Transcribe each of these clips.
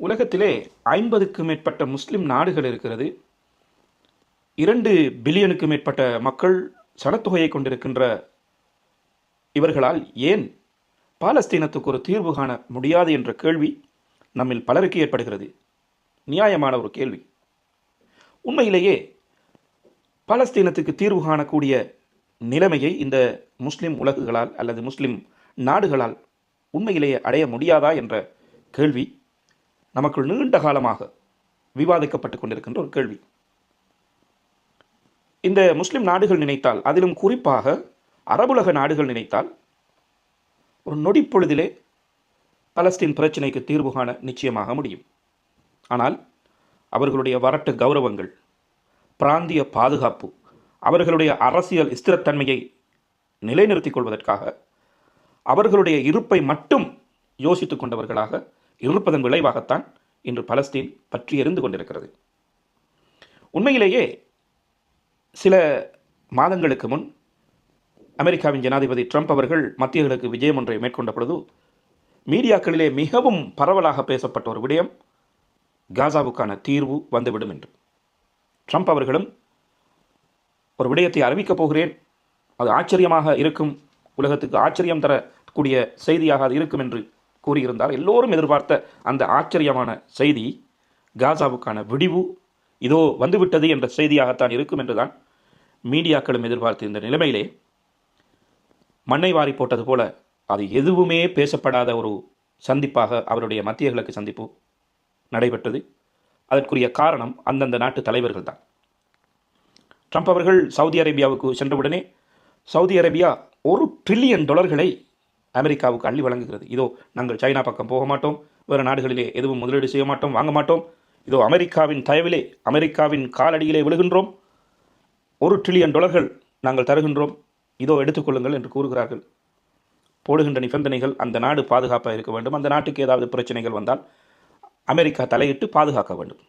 உலகத்திலே ஐம்பதுக்கும் மேற்பட்ட முஸ்லிம் நாடுகள் இருக்கிறது. இரண்டு பில்லியனுக்கு மேற்பட்ட மக்கள் சனத்தொகையை கொண்டிருக்கின்ற இவர்களால் ஏன் பாலஸ்தீனத்துக்கு ஒரு தீர்வு காண முடியாது என்ற கேள்வி நம்மில் பலருக்கு ஏற்படுகிறது. நியாயமான ஒரு கேள்வி. உண்மையிலேயே பாலஸ்தீனத்துக்கு தீர்வு காணக்கூடிய நிலைமையை இந்த முஸ்லிம் உலகுகளால் அல்லது முஸ்லிம் நாடுகளால் உண்மையிலேயே அடைய முடியாதா என்ற கேள்வி நமக்குள் நீண்ட காலமாக விவாதிக்கப்பட்டு கொண்டிருக்கின்ற ஒரு கேள்வி. இந்த முஸ்லிம் நாடுகள் நினைத்தால் அதிலும் குறிப்பாக அரபுலக நாடுகள் நினைத்தால் ஒரு நொடிப்பொழுதிலே பலஸ்தீன் பிரச்சினைக்கு தீர்வு காண நிச்சயமாக முடியும். ஆனால் அவர்களுடைய வரட்டு கௌரவங்கள் பிராந்திய பாதுகாப்பு அவர்களுடைய அரசியல் ஸ்திரத்தன்மையை நிலைநிறுத்திக் கொள்வதற்காக அவர்களுடைய இருப்பை மட்டும் யோசித்துக் கொண்டவர்களாக இருப்பதன் விளைவாகத்தான் இன்று பலஸ்தீன் பற்றி எரிந்து கொண்டிருக்கிறது. உண்மையிலேயே சில மாதங்களுக்கு முன் அமெரிக்காவின் ஜனாதிபதி ட்ரம்ப் அவர்கள் மத்திய கிழக்கு விஜயம் ஒன்றை மேற்கொண்ட பொழுது மீடியாக்களிலே மிகவும் பரவலாக பேசப்பட்ட ஒரு விடயம் காசாவுக்கான தீர்வு வந்துவிடும் என்று. ட்ரம்ப் அவர்களும் ஒரு விடயத்தை அறிவிக்கப் போகிறேன். அது ஆச்சரியமாக இருக்கும். உலகத்துக்கு ஆச்சரியம் தரக்கூடிய செய்தியாக அது இருக்கும் என்று கூறியிருந்தார். எல்லோரும் எதிர்பார்த்த அந்த ஆச்சரியமான செய்தி காசாவுக்கான விடிவு இதோ வந்துவிட்டது என்ற செய்தியாகத்தான் இருக்கும் என்றுதான் மீடியாக்களும் எதிர்பார்த்து இந்த நிலைமையிலே மண்ணை வாரி போட்டது போல அது எதுவுமே பேசப்படாத ஒரு சந்திப்பாக அவருடைய மத்திய கிழக்கு சந்திப்பு நடைபெற்றது. அதற்குரிய காரணம் அந்தந்த நாட்டு தலைவர்கள் தான் ட்ரம்ப் அவர்கள் சவுதி அரேபியாவுக்கு சென்றவுடனே சவுதி அரேபியா ஒரு ட்ரில்லியன் டாலர்களை அமெரிக்காவுக்கு அள்ளி வழங்குகிறது. இதோ நாங்கள் சைனா பக்கம் போக மாட்டோம். வேறு நாடுகளிலே எதுவும் முதலீடு செய்ய மாட்டோம் வாங்க மாட்டோம். இதோ அமெரிக்காவின் தயவிலே அமெரிக்காவின் காலடியிலே விழுகின்றோம். ஒரு ட்ரில்லியன் டாலர்கள் நாங்கள் தருகின்றோம். இதோ எடுத்துக்கொள்ளுங்கள் என்று கூறுகிறார்கள். போடுகின்ற நிபந்தனைகள் அந்த நாடு பாதுகாப்பாக இருக்க வேண்டும். அந்த நாட்டுக்கு ஏதாவது பிரச்சனைகள் வந்தால் அமெரிக்கா தலையிட்டு பாதுகாக்க வேண்டும்.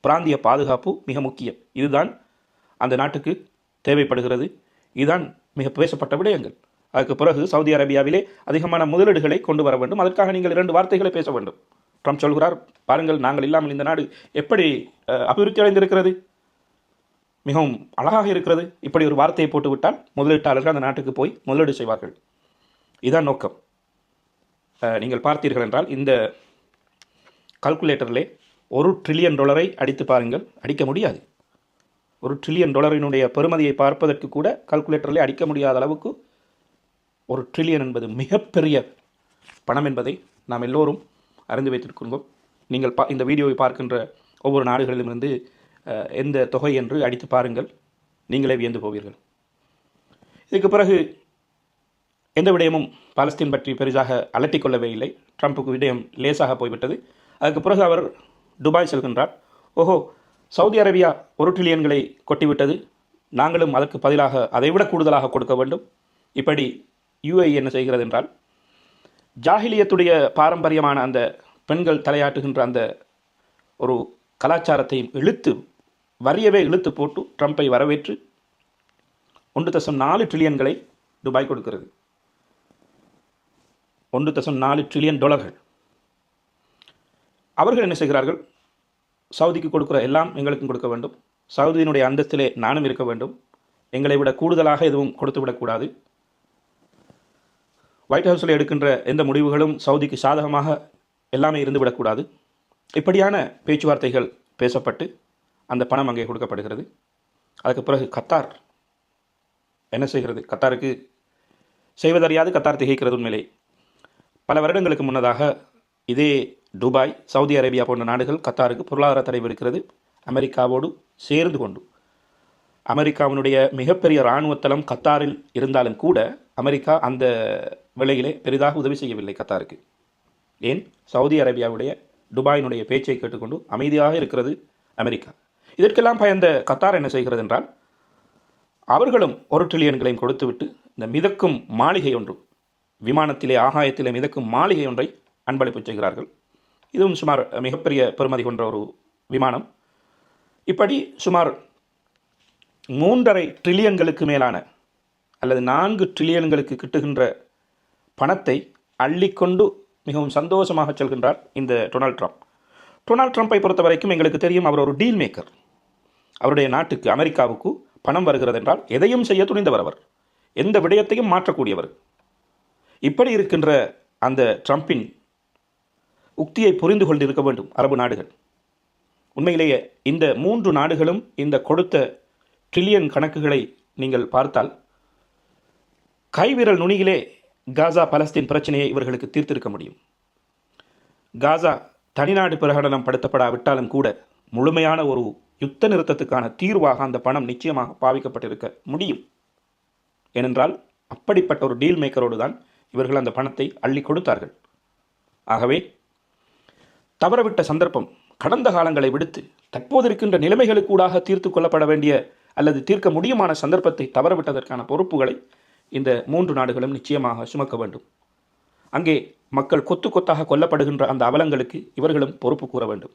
பிராந்திய பாதுகாப்பு மிக முக்கியம். இதுதான் அந்த நாட்டுக்கு தேவைப்படுகிறது. இதுதான் மிக பேசப்பட்ட விடயங்கள். அதுக்கு பிறகு சவுதி அரேபியாவிலே அதிகமான முதலீடுகளை கொண்டு வர வேண்டும். அதற்காக நீங்கள் இரண்டு வார்த்தைகளை பேச வேண்டும். ட்ரம்ப் சொல்கிறார் பாருங்கள் நாங்கள் இல்லாமல் இந்த நாடு எப்படி அபிவிருத்தி அடைந்திருக்கிறது? மிகவும் அழகாக இருக்கிறது. இப்படி ஒரு வார்த்தையை போட்டுவிட்டால் முதலீட்டாளர்கள் அந்த நாட்டுக்கு போய் முதலீடு செய்வார்கள். இதுதான் நோக்கம். நீங்கள் பார்த்தீர்கள் என்றால் இந்த கல்குலேட்டரில் ஒரு ட்ரில்லியன் டாலரை அடித்து பாருங்கள் அடிக்க முடியாது. ஒரு ட்ரில்லியன் டாலரினுடைய பெருமதியை பார்ப்பதற்கு கூட கல்குலேட்டரில் அடிக்க முடியாத அளவுக்கு ஒரு ட்ரில்லியன் என்பது மிகப்பெரிய பணம் என்பதை நாம் எல்லோரும் அறிந்து வைத்திருக்கின்றோம் நீங்கள் பா இந்த வீடியோவை பார்க்கின்ற ஒவ்வொரு நாடுகளிலுமிருந்து எந்த தொகை என்று அடித்து பாருங்கள். நீங்களே வியந்து போவீர்கள். இதுக்கு பிறகு எந்த விடயமும் பாலஸ்தீன் பற்றி பெரிதாக அலட்டிக் கொள்ளவே இல்லை. ட்ரம்ப்புக்கு விடயம் லேசாக போய்விட்டது. அதுக்கு பிறகு அவர் துபாய் செல்கின்றார். ஓஹோ சவுதி அரேபியா ஒரு ட்ரில்லியன்களை கொட்டிவிட்டது. நாங்களும் அதற்கு பதிலாக அதைவிட கூடுதலாக கொடுக்க வேண்டும். இப்படி யுஏஇ என்ன செய்கிறது என்றால் ஜாஹிலியத்துடைய பாரம்பரியமான அந்த பெண்கள் தலையாட்டுகின்ற அந்த ஒரு கலாச்சாரத்தையும் இழுத்து வரியவே இழுத்து போட்டு ட்ரம்ப்பை வரவேற்று ஒன்று தசம் நாலு ட்ரில்லியன்களை துபாய் கொடுக்கிறது. ஒன்று தசம் நாலு ட்ரில்லியன் டாலர்கள் அவர்கள் என்ன செய்கிறார்கள்? சவுதிக்கு கொடுக்குற எல்லாம் எங்களுக்கும் கொடுக்க வேண்டும். சவுதியினுடைய அந்தஸ்திலே நானும் இருக்க வேண்டும். எங்களை விட கூடுதலாக எதுவும் கொடுத்து விடக்கூடாது. ஒயிட் ஹவுஸில் எடுக்கின்ற எந்த முடிவுகளும் சவுதிக்கு சாதகமாக எல்லாமே இருந்துவிடக்கூடாது. இப்படியான பேச்சுவார்த்தைகள் பேசப்பட்டு அந்த பணம் அங்கே கொடுக்கப்படுகிறது. அதுக்கு பிறகு கத்தார் என்ன செய்கிறது? கத்தாருக்கு செய்வதறியாது கத்தார் திகைக்கிறது உண்மையிலே. பல வருடங்களுக்கு முன்னதாக இதே துபாய் சவுதி அரேபியா போன்ற நாடுகள் கத்தாருக்கு பொருளாதார தடை விடுக்கிறது அமெரிக்காவோடு சேர்ந்து கொண்டு. அமெரிக்காவினுடைய மிகப்பெரிய இராணுவ தளம் கத்தாரில் இருந்தாலும் கூட அமெரிக்கா அந்த விலையிலே பெரிதாக உதவி செய்யவில்லை கத்தாருக்கு. ஏன்? சவுதி அரேபியாவுடைய துபாயினுடைய பேச்சை கேட்டுக்கொண்டு அமைதியாக இருக்கிறது அமெரிக்கா. இதற்கெல்லாம் பயந்த கத்தார் என்ன செய்கிறது என்றால் அவர்களும் ஒரு ட்ரில்லியன்களையும் கொடுத்துவிட்டு இந்த மிதக்கும் மாளிகை ஒன்று விமானத்திலே ஆகாயத்திலே மிதக்கும் மாளிகை ஒன்றை அன்பளிப்பு செய்கிறார்கள். இதுவும் சுமார் மிகப்பெரிய பெருமதி கொண்ட ஒரு விமானம். இப்படி சுமார் மூன்றரை ட்ரில்லியன்களுக்கு மேலான அல்லது நான்கு ட்ரில்லியன்களுக்கு கிட்டுகின்ற பணத்தை அள்ளிக்கொண்டு மிகவும் சந்தோஷமாக செல்கின்றார் இந்த டொனால்ட் ட்ரம்ப். டொனால்ட் ட்ரம்ப்பை பொறுத்த வரைக்கும் எங்களுக்கு தெரியும் அவர் ஒரு டீல் மேக்கர். அவருடைய நாட்டுக்கு அமெரிக்காவுக்கு பணம் வருகிறது என்றால் எதையும் செய்ய துணிந்தவர் அவர். எந்த விடயத்தையும் மாற்றக்கூடியவர். இப்படி இருக்கின்ற அந்த ட்ரம்பின் உக்தியை புரிந்து கொண்டு இருக்க வேண்டும் அரபு நாடுகள். உண்மையிலேயே இந்த மூன்று நாடுகளும் இந்த கொடுத்த ட்ரில்லியன் கணக்குகளை நீங்கள் பார்த்தால் கைவிரல் நுனியிலே காசா பலஸ்தீன் பிரச்சனையை இவர்களுக்கு தீர்த்திருக்க முடியும். காசா தனிநாடு பிரகடனம் படுத்தப்படாவிட்டாலும் கூட முழுமையான ஒரு யுத்த நிறுத்தத்துக்கான தீர்வாக அந்த பணம் நிச்சயமாக பாவிக்கப்பட்டிருக்க முடியும். ஏனென்றால் அப்படிப்பட்ட ஒரு டீல் மேக்கரோடு தான் இவர்கள் அந்த பணத்தை அள்ளி கொடுத்தார்கள். ஆகவே தவறவிட்ட சந்தர்ப்பம் கடந்த காலங்களை விடுத்து தற்போது இருக்கின்ற நிலைமைகளுக்கூடாக தீர்த்து கொள்ளப்பட வேண்டிய அல்லது தீர்க்க முடியுமான சந்தர்ப்பத்தை தவறவிட்டதற்கான பொறுப்புகளை இந்த மூன்று நாடுகளும் நிச்சயமாக சுமக்க வேண்டும். அங்கே மக்கள் கொத்து கொத்தாக கொல்லப்படுகின்ற அந்த அவலங்களுக்கு இவர்களும் பொறுப்பு கூற வேண்டும்.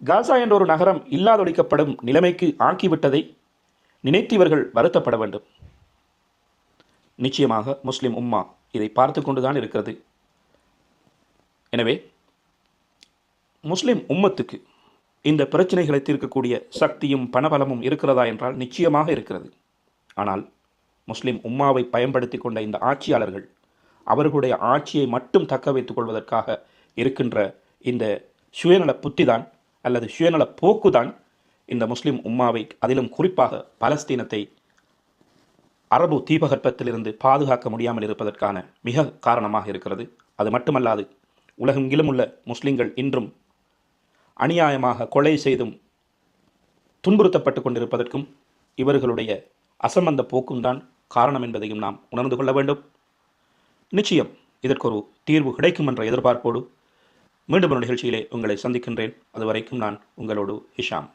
காசா என்ற ஒரு நகரம் இல்லாதொழிக்கப்படும் நிலைமைக்கு ஆக்கிவிட்டதை நினைத்து இவர்கள் வருத்தப்பட வேண்டும். நிச்சயமாக முஸ்லிம் உம்மா இதை பார்த்து கொண்டுதான் இருக்கிறது. எனவே முஸ்லிம் உம்மத்துக்கு இந்த பிரச்சனைகளை தீர்க்கக்கூடிய சக்தியும் பணபலமும் இருக்கிறதா என்றால் நிச்சயமாக இருக்கிறது. ஆனால் முஸ்லிம் உம்மாவை பயன்படுத்தி கொண்ட இந்த ஆட்சியாளர்கள் அவர்களுடைய ஆட்சியை மட்டும் தக்க வைத்துக் கொள்வதற்காக இருக்கின்ற இந்த சுயநல புத்திதான் அல்லது சுயநல போக்குதான் இந்த முஸ்லிம் உம்மாவை அதிலும் குறிப்பாக பலஸ்தீனத்தை அரபு தீபகற்பத்திலிருந்து பாதுகாக்க முடியாமல் இருப்பதற்கான மிக காரணமாக இருக்கிறது. அது மட்டுமல்லாது உலகெங்கிலும் உள்ள முஸ்லிம்கள் இன்றும் அநியாயமாக கொலை செய்தும் துன்புறுத்தப்பட்டு கொண்டிருப்பதற்கும் இவர்களுடைய அசம்பந்த போக்கும் தான் காரணம் என்பதையும் நாம் உணர்ந்து கொள்ள வேண்டும். நிச்சயம் இதற்கு ஒரு தீர்வு கிடைக்கும் என்ற எதிர்பார்ப்போடு மீண்டும் ஒரு நிகழ்ச்சியிலே உங்களை சந்திக்கின்றேன். அதுவரைக்கும் நான் உங்களோடு ஹிஷாம்.